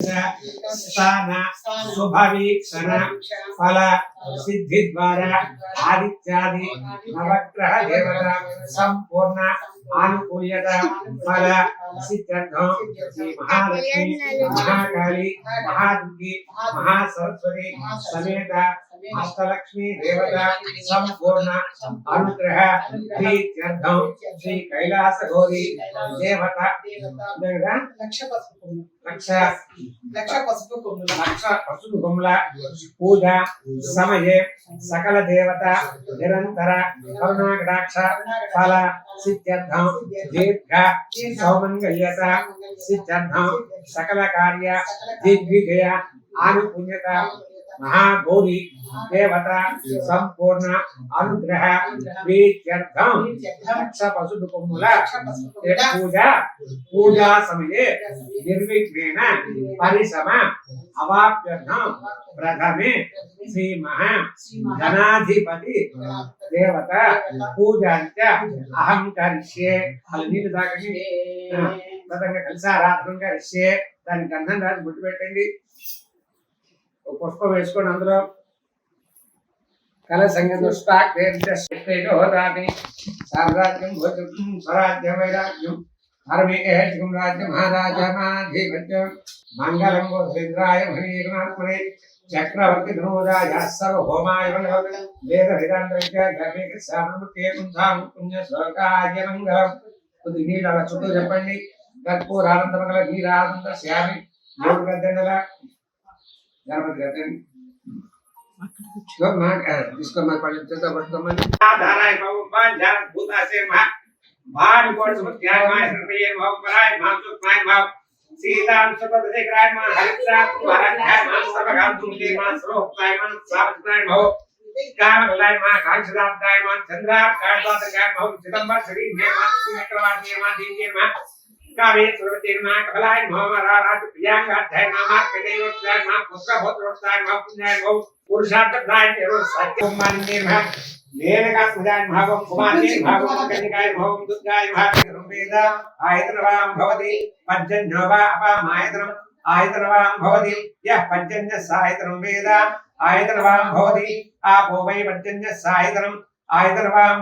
ಸ್ಥಾನ ಶುಭವೀಕ್ಷಣ ಫಲ ಸಿದ್ಧಿದ್ವಾರ ಆದಿತ್ಯಾದಿ ನವಗ್ರಹ ದೇವರ ಸಂಪೂರ್ಣ ಆನುಕೂಲ್ಯದ ಫಲ ಸಿದ್ಧರ್ಥಂ ಶ್ರೀ ಮಹಾಲಕ್ಷ್ಮಿ ಮಹಾಕಾಳಿ ಮಹಾದುರ್ಗಿ ಮಹಾಸರಸ್ವತಿ ಸಮೇತ సమేత అష్టలక్ష్మి దేవత సంపూర్ణ అనుగ్రహ ప్రీత్యర్థం శ్రీ కైలాస గౌరి దేవత. లక్ష పసుపు. లక్ష. లక్ష పసుపు కొమ్ములు. లక్ష పశువు గుమ్ల పూజ సమయే సకల దేవత నిరంతర కరుణాకటాక్ష ఫల సిద్ధ్యర్థం దీర్ఘ సౌమంగళ్యత సిద్ధ్యర్థం సకల కార్య. దిగ్విజయ ఆనుపుణ్యత మహాగౌరి దేవత సంపూర్ణ అనుగ్రహ ప్రీత్యర్థం లక్ష పశువు కొమ్ముల. పూజ పూజా సమయే నిర్విఘ్నేన పరిసమ అవాప్యర్థం ప్రథమే శ్రీ మహా ధనాధిపతి దేవత పూజాంచ అహం కరిష్యే అలా నీళ్ళు ప్రథంగా కలిసి ఆరాధన కరిష్యే. దానికి గంధం రాసి గుర్తు పెట్టండి. ఒక పుష్పం వేసుకోండి అందులో. కల సంగతి సామ్రాజ్యం భోజం స్వరాజ్యం వైరాజ్యం ధర్మేకం రాజ్య మహారాజమాధిపత్యం మంగళం గోధేంద్రాయ మహనీయమాత్మనే చక్రవర్తి ధనోదాయ సర్వహోమాయ వేద వేదాంతరిక గర్భేక పుణ్య శ్లోకాయ మంగళం. కొద్ది నీళ్ళు అలా చుట్టూ చెప్పండి. కర్పూర ఆనందమంగళ నీరానంద శ్యామి మూడు గద్దెండల यहाँ पर रहते हैं मार्ग जिसका मार्ग पहले चलता वर्ष का मार्ग धारा है बाबू पाँच धारा भूत आसे मार्ग भार वर्ष में ध्यान माय सर्वे भाव पराय भाव तो सुख माय भाव। सीता सतत देख राय माँ हरित्रा तुम्हारा ध्यान माँ सब काम तुम के माँ सर्व प्राय माँ साप प्राय भाव। काम लाय माँ कांचदात दाय माँ चंद्रा कांचदात गाय भाव चिदंबर शरीर में माँ श्री चक्रवर्ती माँ देवी माँ। कावे सर्वतीर्मा कबलाय महामराराज प्रियांगाध्याय नामार्कदेयोत्साय नाम पुत्रभोत्रोत्साय नाम पुण्याय भौ पुरुषार्थप्राय देवोत्साय कुमान्येर्मा मेनका सुजाय भावं कुमान्ये भावं कन्यकाय भावं दुर्गाय भावं रूपेद आयतनवां भवति पञ्चन्योवा अपामायतनम् आयतनवां भवति यः पञ्चन्यः सायतनं वेद आयतनवां भवति आपो वै पञ्चन्यः सायतनम्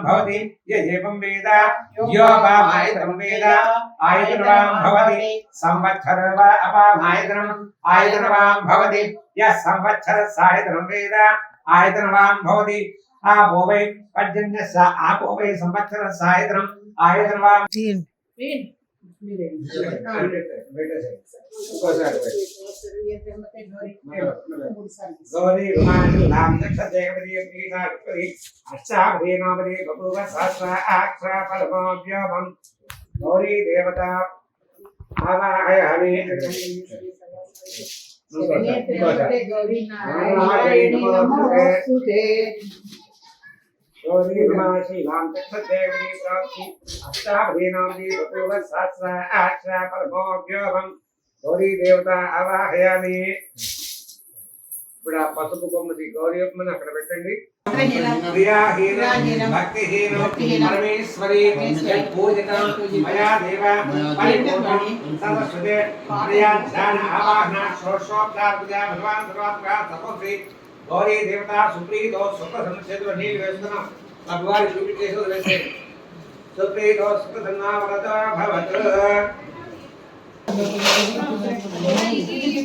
భవతి య ఏవం వేద యోపామాయతనం వేద ఆయతనవాం భవతి సంవత్సర వా అపామాయతనం ఆయతనవాం భవతి యః సంవత్సర సాయతనం వేద ఆయతనవాం భవతి ఆపో వై పర్జన్య సా ఆపో వై సంవత్సర సాయతనం ఆయతనవాం వీణ్. మీరే. మూడు సార్లు. గౌరీ ఉమాని गौरी लाम दक्ष देवरी प्रीताक्षरी अष्टाभ्रीनामरी बभूव सहस्र आक्षरा परमव्योमं गौरी देवता आवाहय हमें गौरी गौरी लाम दक्ष देवरी प्राप्ति अष्टाभ्रीनामरी बभूव सहस्र आक्षरा परमव्योमं గౌరీ దేవత ఆవాహయామి ఇప్పుడు ఆ పసుపు కొమ్మది గౌరీ అమ్మని అక్కడ పెట్టండి. పరమేశ్వరి మయా దేవ పరిపూర్ణం సర్వస్వతే ధ్యాన ఆవాహన షోషోపచార భగవాన్ సర్వాత్మక తపోశ్రీ గౌరీ దేవత సుప్రీతో సుఖ సంచేతులు నీళ్ళు వేస్తున్నాం. భగవాన్ సుప్రీతో సుఖ సన్నావరత భవత్. ఇది